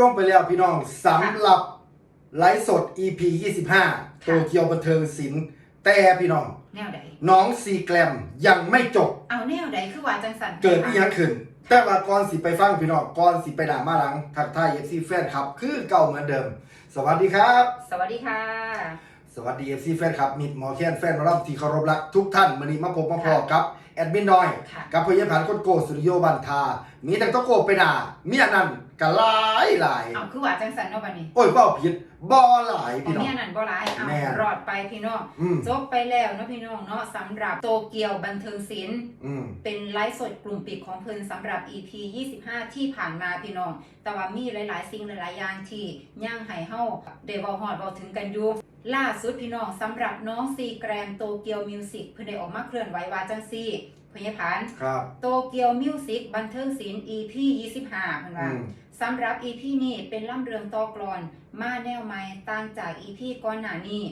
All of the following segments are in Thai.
ลงไปแล้วพี่น้องสำหรับไลฟ์สด EP 25 โตเกียวบันเทิงศิลป์แต่พี่น้อง แนวใดน้องซีแกรมยังไม่จบ เอาแนวใดคือว่าจังสันเกิดที่ยังขึ้น แต่ว่าก่อนสิไปฟังพี่น้องก่อนสิไปด่ามาหลังทักทายเอฟซีแฟนครับ คือเก่าเหมือนเดิม สวัสดีครับ สวัสดีค่ะ สวัสดีเอฟซีแฟนครับ มิดหมอแคนแฟนหมอรับที่เคารพรักทุกท่านวันนี้มาพบมาพอกับแอดมินน้อย ค่ะ กับพยาบาลคนโกสุริโยบันทา มีแต่ต้องโกไปด่าเมียนั่น ก็หลายหลายเอาคือว่าจังสันเนาะบัดนี้โอ้ยเบ้าผิดบ่หลายขอพี่งน้องเมียนั่นบ่ร้ายเอาแม่น รอดไปพี่น้องอืมจบไปแล้วเนาะพี่น้องเนาะสำหรับโตเกียวบันเทิงศิลป์ อืม เป็นไลฟ์สดกลุ่มปิดของเพิ่นสำหรับ EP 25 ที่ผ่านมาพี่น้อง แต่ว่ามีหลาย ๆ สิ่งหลาย ๆ อย่างที่ย่างให้เฮาได้เว้าฮอดเว้าถึงกันอยู่ ล่าสุดพี่น้องสำหรับน้องซีแกรมโตเกียวมิวสิกเพิ่นได้ออกมาเคลื่อนไหวว่าจังซี่พยาพานครับโตเกียวมิวสิกบันเทิงศิลป์ EP 25เพิ่นอืว่ามสำหรับ EP นี้เป็นล่ำเรืองต่อกลอน มาแนวใหม่ต่างจาก EP ก่อนหน้านี้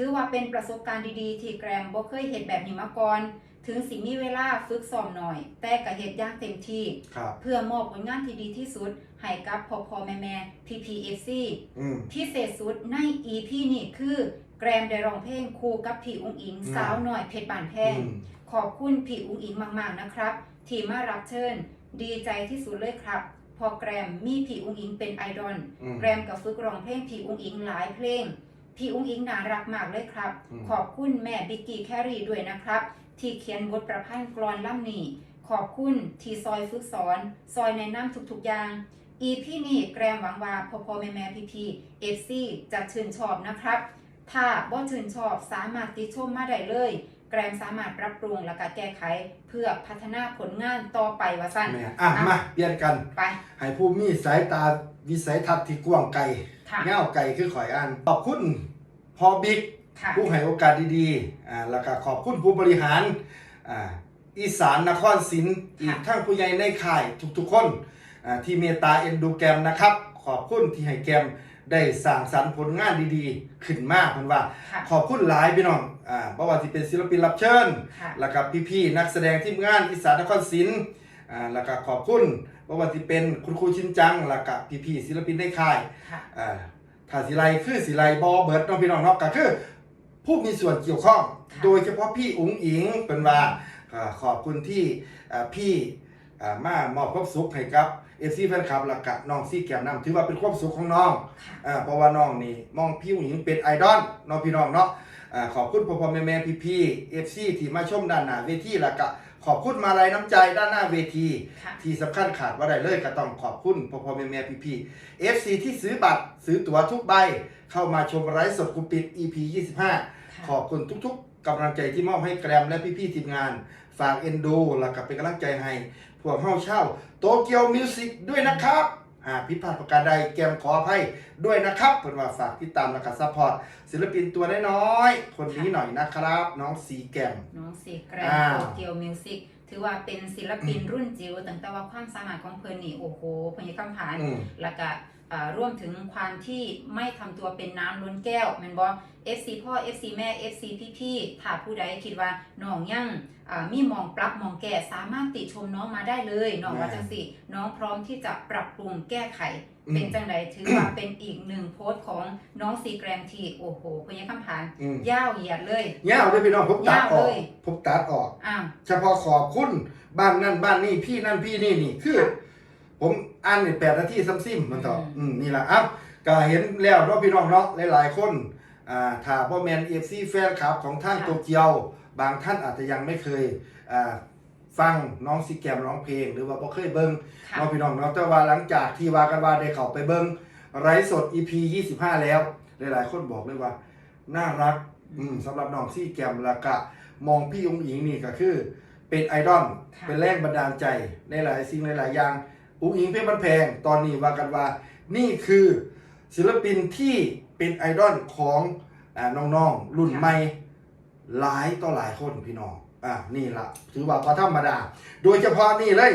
ถือว่าเป็นประสบการณ์ดีๆ ที่แกรมบ่เคยเห็นแบบนี้มาก่อน ถึงสิมีเวลาฝึกซ้อมหน่อย แต่ก็เฮ็ดอย่างเต็มที่ ครับ เพื่อมอบผลงานที่ดีที่สุด ให้กับพ่อพ่อแม่แม่ PPFC อืม พิเศษสุดใน EP นี้คือแกรมได้ร้องเพลงคู่กับพี่อุ้งอิงอืม สาวหน่อยเพชรบานแพง อืม ขอบคุณพี่อุ้งอิงมาก ๆ นะครับ ที่มารับเชิญ ดีใจที่สุดเลยครับ พอแกรมมีพี่อุ้งอิงเป็นไอดอลอืม แกรมกับฝึกร้องเพลงพี่อุ้งอิงหลายเพลง พี่อุ้งอิงน่ารักมากเลยครับอืมขอบคุณแม่บิกกี้แครีด้วยนะครับ ที่เขียนบทประพันธ์กลอนล่ำนี้ ขอบคุณที่ซอยฝึกสอน ซอยแนะนำทุกๆอย่าง อีพี่นี่แกรมหวังว่าพ่อพ่อแม่แม่พี่พี่เอฟซีจะชื่นชอบนะครับ ถ้าบ่ชื่นชอบสามารถติชมมาได้เลย แกรมสามารถปรับปรุงและก็แก้ไขเพื่อพัฒนาผลงานต่อไปว่าสั้นแม่อะมาเปลี่ยนกันไป ให้ผู้มีสายตาวิสัยทัศน์ที่กว้างไกลค่ะเง่าวไกลคือข่อยอ่านขอบคุณพอบิ๊กค่ะผู้ให้โอกาสดีๆอ่าแล้วก็ขอบคุณผู้บริหารอ่าอีสานนครศิลป์อีกทั้งผู้ใหญ่ในข่ายทุกๆคนอ่าที่เมตตาเอ็นดูแกรมนะครับ ขอบคุณที่ให้แกรม ได้สร้างสรรค์ผลงานดีๆ ขึ้นมากเพิ่นว่า ค่ะ ขอบคุณหลายพี่น้องอ่าบ่ว่าสิเป็นศิลปินรับเชิญ ค่ะ แล้วก็พี่ๆนักแสดงทีมงานอีสานนครศิลป์อ่าแล้วก็ขอบคุณบ่ว่าสิเป็นคุณครูชินจังแล้วก็พี่ๆศิลปินในค่าย ค่ะ อ่าถ้าสิไลคือสิไลบอเบิร์ดเน้องพี่น้องเนาะก็คือ ผู้มีส่วนเกี่ยวข้อง ค่ะ โดยเฉพาะพี่อุ๋งอิงเป็นว่าอ่าขอบคุณที่อ่าพี่อ่ามามอบความสุขให้กับ เอฟซีแฟนคลับและกับน้องซี่แก้มน้ำถือว่าเป็นความสุขของน้องค่ะอ่าเพราะว่าน้องนี่มองพี่อุ๋งอิงเป็นไอดอลเน้องพี่น้องเนาะอ่าขอบคุณพ่อพ่อแม่แม่พี่พี่เอฟซีที่มาชมด้านหน้าเวทีแล้วก็ขอบคุณมาลัยน้ำใจด้านหน้าเวทีค่ะที่สำคัญขาดว่าได้เลยก็ต้องขอบคุณพ่อพ่อแม่แม่พี่พี่ FC ที่ซื้อบัตรซื้อตั๋วทุกใบ เข้ามาชมไลฟ์สดกลุ่มปิด EP 25 ขอบคุณทุกๆกำลังใจที่มอบให้แกรมและพี่ๆทีมงาน ฝากเอ็นดูแล้วก็เป็นกำลังใจให้ พวกเฮาเช่า โตเกียวมิวสิกด้วยนะครับ หากผิดพลาดประการใดแกรมขออภัยด้วยนะครับเพื่อนว่าฝากติดตามและก็ซัพพอร์ตศิลปินตัวน้อยๆคนนี้หน่อยนะครับ น้องสีแกม น้องสีแกรอ่า โตเกียวมิวสิกถือว่าเป็นศิลปินรุ่นจิ๋วตั้งแต่ว่าความสามารถของเพิ่นนี่โอ้โหพญคำผานอืม แล้วก็อ่า ร่วมถึงความที่ไม่ทำตัวเป็นน้ำล้นแก้วแม่นบ่ FC พ่อ FC แม่ FC พี่ๆถ้าผู้ใดคิดว่าน้องยังอ่ามีมองปรับมองแก้สามารถติชมน้องมาได้เลยน้องว่าจังสิน้องพร้อมที่จะปรับปรุงแก้ไขอืมเป็นจังใดถือว่าเป็นอีกหนึ่งโพสต์ของน้องซีแกรมทีโอ้โหพญคำผานอืมยาวเหยียดเลยเงี้ยด้วยพี่น้องผมตัดออกยาวเลยผมตัดออกอ้าวเฉพาะขอบคุณบ้านนั่นบ้านนี่พี่นั่นพี่นี่นี่คือ ผมอ่านในแปดนาทีซ้ำซิมมันต่ออมอืมนี่แหละอ้าวก็เห็นแล้วเนาะพี่น้องเนาะหลายๆคนอ่าถ้าพ่อแมนเอฟซีแฟนคลับของท่านโตเกียว บางท่านอาจจะยังไม่เคยอ่าฟังน้องซีแกมร้องเพลง หรือว่าบ่เคยเบิ่งค่ะเนาะพี่น้องเนาะแต่ว่าหลังจากที่ว่ากันว่าได้เข้าไปเบิ่งไลฟ์สด EP 25 แล้ว หลายๆ คนบอกเลยว่า น่ารักอืมสำหรับน้องซีแกมแล้วก็มองพี่องค์หญิงนี่ก็คือ เป็นไอดอลค่ะเป็นแรงบันดาลใจในหลายสิ่งหลายๆอย่าง อุ้งอิงเพชรบันแพง ตอนนี้ว่ากันว่า นี่คือศิลปินที่เป็นไอดอลของอ่าน้องๆ รุ่นใหม่หลายต่อหลายคนพี่น้อง อ่านี่ละถือว่าพอธรรมดา โดยเฉพาะนี่เลย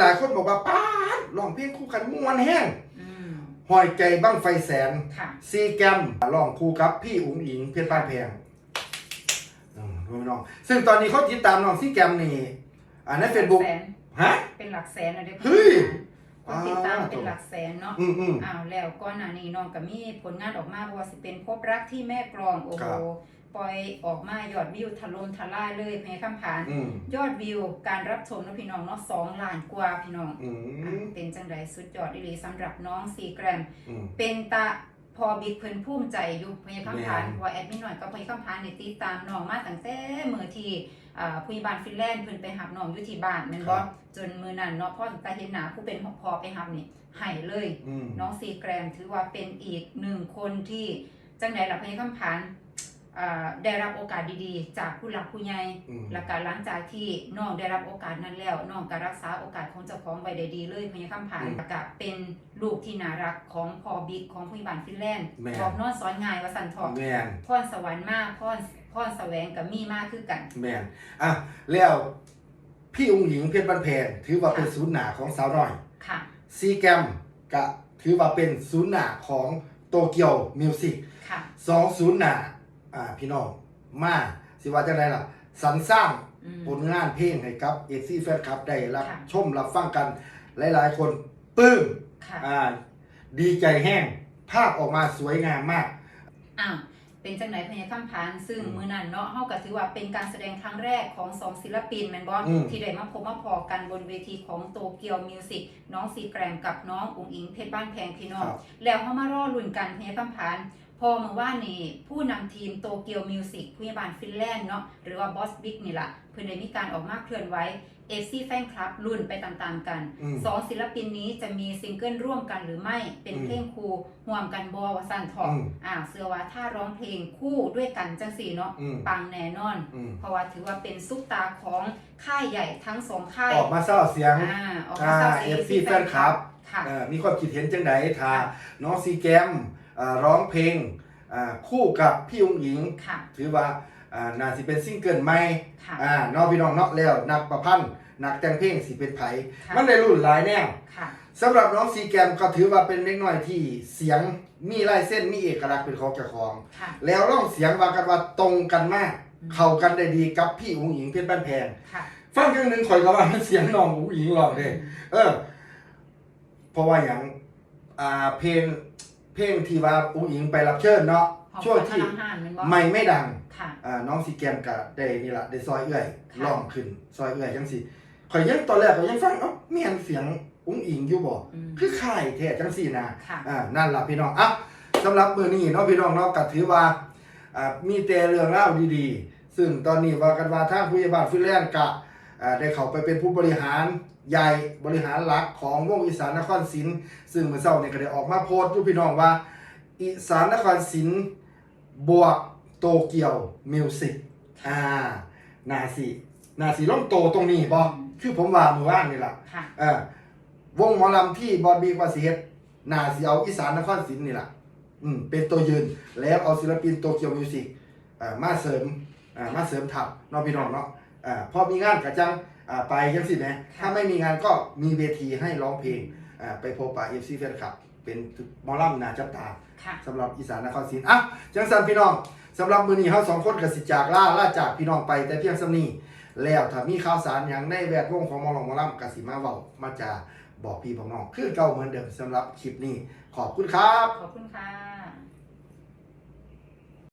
หลายๆ คนบอกว่าป้าดร้องเพลงคู่กันม่วนแห้งอืมหอยใจบ้างไฟแสนค่ะซีแกรมร้องคู่กับพี่อุ๋งอิงเพชรบ้านแพงอืมพี่น้อง ซึ่งตอนนี้เขาติดตามน้องซีแกรมนี่อ่าในเฟซบุ๊กแสนฮะ เป็นหลักแสนนะเด้อเฮ้ย คคนติดตามเป็นหลักแสนเนาะอืมอืมอ้าวแล้วก่อนหน้านี้น้องก็มีผลงานออกมาบ่ว่าสิเป็นพบรักที่แม่กลองโอ้คโหรับปล่อยออกมายอดวิวถล่มทลายเลยเพลงคำผานอืมยอดวิวการรับชมเนาะพี่น้องเนาะ2ล้านกว่าพี่น้องอือะมเป็นจังไดสุดยอดอีหลีสำหรับน้องซีแกรมอืมเป็นตาพอบิ๊กเพิ่นภูมิใจอยู่พยาคำพานแม่นเพราะว่าแอดมินหน่อยกับพยาคำพานนี่ติดตามน้องมาตั้งแต่มื้อที่อ่า ผู้ใหญ่บ้านฟินแลนด์เพิ่นไปหับน้องอยู่ที่บ้านแม่นบ่จนมื้อนั้นเนาะพ่อถึงตาเห็นหน้าผู้เป็นพอไปหับนี่ให้เลยอืมน้องซีแกรมถือว่าเป็นอีกหนึ่งคนที่จังไดล่ะพยาคำพานอ่า ได้รับโอกาสดีๆ จากผู้หลักผู้ใหญ่อืมและการหลังจากที่น้องได้รับโอกาสนั้นแล้วน้องก็รักษาโอกาสของเจ้าของไว้ได้ดีเลยพยาคำผ่านอืมแล้วก็เป็นลูกที่น่ารักของพอบิ๊กของผู้ใหญ่บ้านฟินแลนด์แม่บอกนอนสอนง่ายว่าสันทองแม่นพรสวรรค์มากพรพรแสวงกับมีมากคือกัน แม่นอะแล้วพี่องค์หญิงเพชรบ้านแพงถือว่าเป็นศูนย์หนาของสาวน้อยค่ะซีแกมก็ถือว่าเป็นศูนย์หนาของโตเกียวมิวสิกค่ะสองศูนย์หนา อ่าพี่น้องมาสิว่าจังไดล่ะสรรสร้างอืม ผลงานเพลงให้กับเอซี่แฟนคลับได้รับค่ะ ชมรับฟังกันหลายๆ คนปลื้มค่ะอ่าดีใจแห้งภาพออกมาสวยงามมาก อ้าวเป็นจังไหนพญาคัมพานซึ่งอืมมือนั้นเนาะเฮาก็ถือว่าเป็นการแสดงครั้งแรกของสองศิลปินแม่นบ่อืม ที่ได้มาพบมาพอกันบนเวทีของโตเกียวมิวสิกน้องซีแกรมกับน้องอุ๋งอิงเพชรบ้านแพงพี่น้อง ครับ แล้วเขามารอลุ้นกันพญาคัมพาน พอเมื่อว่านนี่ผู้นำทีมโตเกียวมิวสิกผู้ใหญ่บ้านฟินแลนด์เนาะหรือว่าบอสบิ๊กนี่ล่ะเพิ่นได้มีการออกมาเคลื่อนไหวเอซี่แฟนคลับรุ่นไปตามๆกันอืมสองศิลปินนี้จะมีซิงเกิลร่วมกันหรือไม่เป็นอืมเพลงคู่ห่วมกันบอวสันทองอืมอ่าเสื้อว่าถ้าร้องเพลงคู่ด้วยกันจังสี่เนาะอืมปังแน่นอนอืมเพราะว่าถือว่าเป็นซุปตาของค่ายใหญ่ทั้งสองค่าย ออกมาเศร้าเสียงอ่าออกมาสร้างสีอ่า FC แฟนคลับค่ะเอ่อมีความคิดเห็นจังไดถ้าน้องซีแกมอ่า ร้องเพลงอ่าคู่กับพี่องค์หญิงค่ะถือว่าอ่าน่าสิเป็นซิงเกิลใหม่ค่ะอ่าน้องพี่น้องเนาะแล้วนักประพันธ์นักแต่งเพลงสิเป็นไผค่ะมันได้รุ่นหลายแนวค่ะสำหรับน้องซีแกมก็ถือว่าเป็นเล็กน้อยที่เสียงมีลายเส้นมีเอกลักษณ์เป็นของเจ้าของค่ะแล้วร้องเสียงว่ากันว่าตรงกันมากอืมเข้ากันได้ดีกับพี่องค์หญิงเพชรบ้านแพงค่ะฟังอย่างหนึ่งข่อยก็ว่ามันเสียงน้ององค์หญิงร้องเด้เออเพราะว่าอย่างอ่าเพลง เพลงที่ว่าองค์หญิงไปรับเชิญเนาะของช่วงที่พลังห้านแมันบ่ไม่ไม่ดัง ค่ะ อ่าน้องซีแกมก็ได้นี่ละได้ซอยเอื้อยค่ะร้องขึ้น ซอยเอื้อยจังสิข่อยยังตอนแรกข่อยยังฟังเอ้าเมียนเสียงองค์หญิงอยู่บ่อืมคือข่ายแท้จังสี่นะ ค่ะ อ่านั่นล่ะพี่น้องอะสำหรับมื้อนี้เนาะพี่น้องเนาะก็ถือว่าอ่ามีแต่เรื่องเล่าวดีๆ ซึ่งตอนนี้ว่ากันว่าทางผู้ใหญ่บ้านฟินแลนด์ก็อ่าได้เข้าไปเป็นผู้บริหาร ใหญ่บริหารหลักของวงอีสานนครศิลป์ซึ่งเมื่อเช้านี้ก็ได้ออกมาโพสต์อยู่พี่น้องว่า อีสานนครศิลป์บวกโตเกียวมิวสิกอ่านาสินาสิล่มโตตรงนี้บ่คือผมว่าเมื่อวานนี่ล่ะค่ะ เออวงหมอลำที่บอดบีกว่าสิเฮ็ดนาสิเอาอีสานนครศิลป์นี่แหละอืมเป็นตัวยืนแล้วเอาศิลปินโตเกียวมิวสิกอ่ามาเสริมอ่ามาเสริมทัพเน้องพี่น้องเนาะอ่าพอมีงานกระจังอ่า ไปจังสิแหมถ้าไม่มีงานก็มีเวทีให้ร้องเพลงอ่าไปพบปะเอฟซีแฟนคลับ เป็นหมอลำนาจับตาค่ะสำหรับอีสานนครศรีอะจังสันพี่น้องสำหรับมื้อนี้เฮาสองคนก็สิจากล่าล่าจากพี่น้องไปแต่เพียงสำนี้แล้วถ้ามีข่าวสารหยังในแวดวงของหมอลองหมอลำก็สิมาเว้ามาจาบอกพี่บอกน้องคือเก่าเหมือนเดิมสำหรับคลิปนี้ขอบคุณครับ ขอบคุณค่ะ